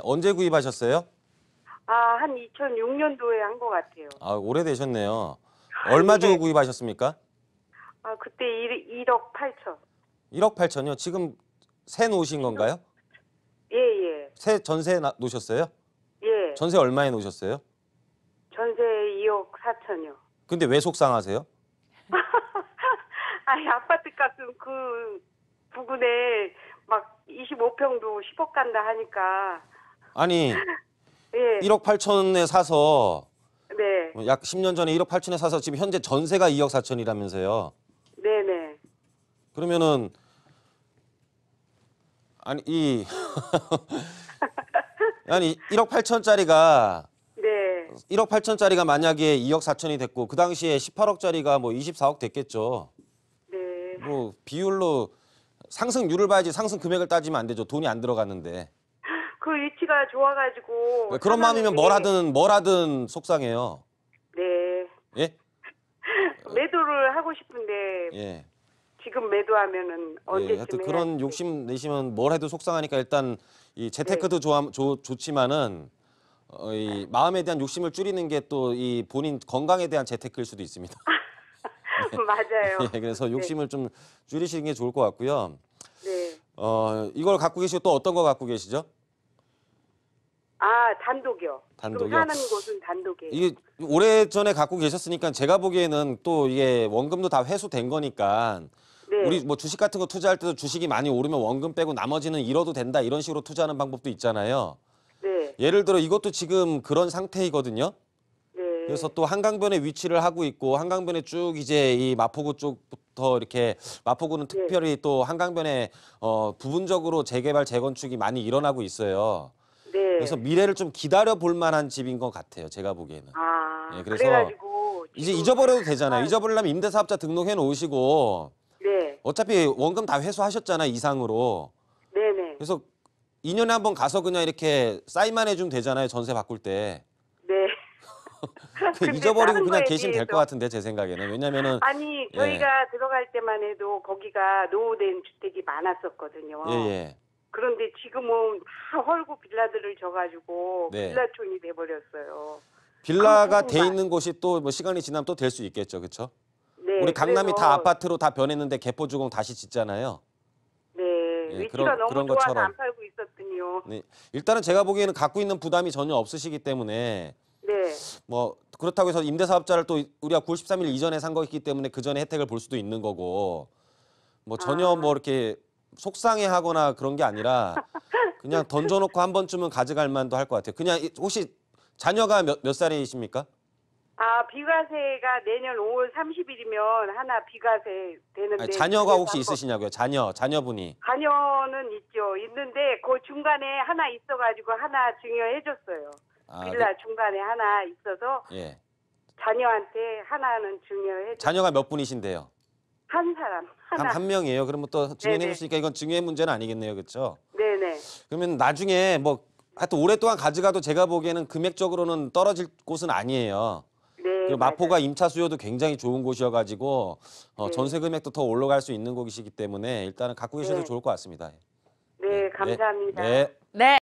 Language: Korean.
언제 구입하셨어요? 아, 한 2006년도에 한 것 같아요. 아, 오래되셨네요. 얼마 주고 네. 구입하셨습니까? 아, 그때 1, 1억 8천. 1억 8천요. 지금 새 놓으신 건가요? 예, 예. 새 전세 나- 놓으셨어요? 예. 전세 얼마에 놓으셨어요? 전세 2억 4천요. 근데 왜 속상하세요? 아니, 아파트 값은 그 부근에 막 25평도 10억 간다 하니까. 아니, 예. 1억 8천에 사서 네. 약 10년 전에 1억 8천에 사서 지금 현재 전세가 2억 4천이라면서요. 네네. 그러면은 아니 이 아니 1억 8천짜리가 네. 1억 8천짜리가 만약에 2억 4천이 됐고 그 당시에 18억짜리가 뭐 24억 됐겠죠. 네. 뭐 비율로 상승률을 봐야지 상승 금액을 따지면 안 되죠. 돈이 안 들어갔는데. 그 위치가 좋아가지고. 그런 마음이면 뭘 하든 뭘 하든 속상해요. 네. 예? 매도를 하고 싶은데 예. 지금 매도하면은 예, 언제쯤 하여튼 해야 그런 할지. 욕심 내시면 뭘 해도 속상하니까 일단 이 재테크도 좋아, 좋, 좋지만은 어, 이 마음에 대한 욕심을 줄이는 게 또 이 본인 건강에 대한 재테크일 수도 있습니다. 맞아요. 예, 그래서 욕심을 좀 줄이시는 게 좋을 것 같고요. 네. 어, 이걸 갖고 계시고 또 어떤 거 갖고 계시죠? 아 단독이요. 단독이요? 지금 사는 곳은 단독이에요. 이게 오래 전에 갖고 계셨으니까 제가 보기에는 또 이게 원금도 다 회수된 거니까 네. 우리 뭐 주식 같은 거 투자할 때도 주식이 많이 오르면 원금 빼고 나머지는 잃어도 된다 이런 식으로 투자하는 방법도 있잖아요. 네. 예를 들어 이것도 지금 그런 상태이거든요. 네. 그래서 또 한강변에 위치를 하고 있고 한강변에 쭉 이제 이 마포구 쪽부터 이렇게 마포구는 네. 특별히 또 한강변에 어 부분적으로 재개발 재건축이 많이 일어나고 있어요. 네. 그래서 미래를 좀 기다려 볼 만한 집인 것 같아요. 제가 보기에는. 아 예, 그래서 그래가지고 이제 지금- 잊어버려도 되잖아요. 아, 잊어버리려면 임대사업자 등록해 놓으시고 네. 어차피 원금 다 회수하셨잖아요. 이상으로. 네 네. 그래서 2년에 한 번 가서 그냥 이렇게 사인만 해주면 되잖아요. 전세 바꿀 때. 네. 그 근데 잊어버리고 다른 그냥 거에 계시면 될것 비해서- 같은데 제 생각에는 왜냐면은 아니 예. 저희가 들어갈 때만 해도 거기가 노후된 주택이 많았었거든요. 예예 그런데 지금은 다 헐고 빌라들을 져가지고 네. 빌라촌이 돼버렸어요. 빌라가 한 돼. 있는 곳이 또 뭐 시간이 지나면 또 될 수 있겠죠, 그렇죠? 네. 우리 강남이 그래서- 다 아파트로 다 변했는데 개포주공 다시 짓잖아요. 네. 예, 위치가 그런- 너무 그런 좋아서 것처럼. 안 팔고 있었더니요. 네, 일단은 제가 보기에는 갖고 있는 부담이 전혀 없으시기 때문에 네. 뭐 그렇다고 해서 임대사업자를 또 우리가 9월 13일 이전에 산 거기 때문에 그 전에 혜택을 볼 수도 있는 거고 뭐 전혀 아. 뭐 이렇게 속상해하거나 그런 게 아니라 그냥 던져놓고 한 번쯤은 가져갈 만도 할 것 같아요. 그냥 이- 혹시 자녀가 몇, 몇 살이십니까? 아 비과세가 내년 5월 30일이면 하나 비과세 되는데 아니, 자녀가 혹시 있으시냐고요? 자녀, 자녀분이. 자녀는 있죠. 있는데 그 중간에 하나 있어가지고 하나 증여해줬어요. 아, 빌라 중간에 하나 있어서 그- 예. 자녀한테 하나는 증여해줘. 자녀가 몇 분이신데요? 한 사람 한, 하나. 한 명이에요. 그러면 또 증여해 네네. 줬으니까 이건 증여의 문제는 아니겠네요. 그렇죠? 네네. 그러면 나중에 뭐 하여튼 오랫동안 가져가도 제가 보기에는 금액적으로는 떨어질 곳은 아니에요. 네. 그리고 마포가 임차 수요도 굉장히 좋은 곳이어가지고 어, 네. 전세 금액도 더 올라갈 수 있는 곳이기 때문에 일단은 갖고 계셔도 네. 좋을 것 같습니다. 맞아요. 네, 감사합니다. 네. 네.